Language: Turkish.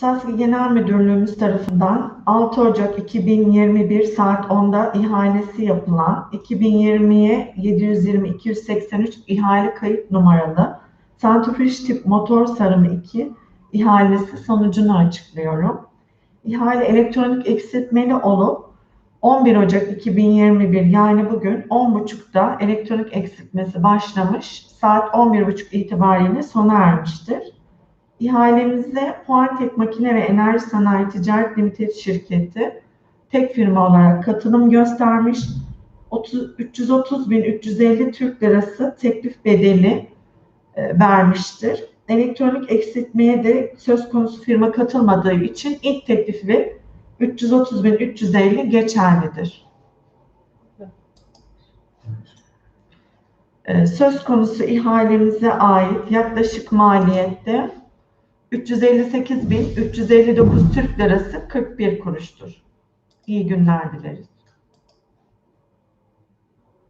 SASK Genel Müdürlüğümüz tarafından 6 Ocak 2021 saat 10'da ihalesi yapılan 2020'ye 720-283 ihale kayıt numaralı Santrifüj tip motor sarımı 2 ihalesi sonucunu açıklıyorum. İhale elektronik eksiltmeli olup 11 Ocak 2021 yani bugün 10.30'da elektronik eksiltmesi başlamış. Saat 11.30 itibariyle sona ermiştir. İhalemize Puantek Makine ve Enerji Sanayi Ticaret Limited şirketi tek firma olarak katılım göstermiş. 30, 330.350 Türk Lirası teklif bedeli e, vermiştir. Elektronik eksiltmeye de söz konusu firma katılmadığı için ilk teklifi 330.350 geçerlidir. Ee, Söz konusu ihalemize ait yaklaşık maliyette 358.359 Türk Lirası 41 kuruştur. İyi günler dileriz.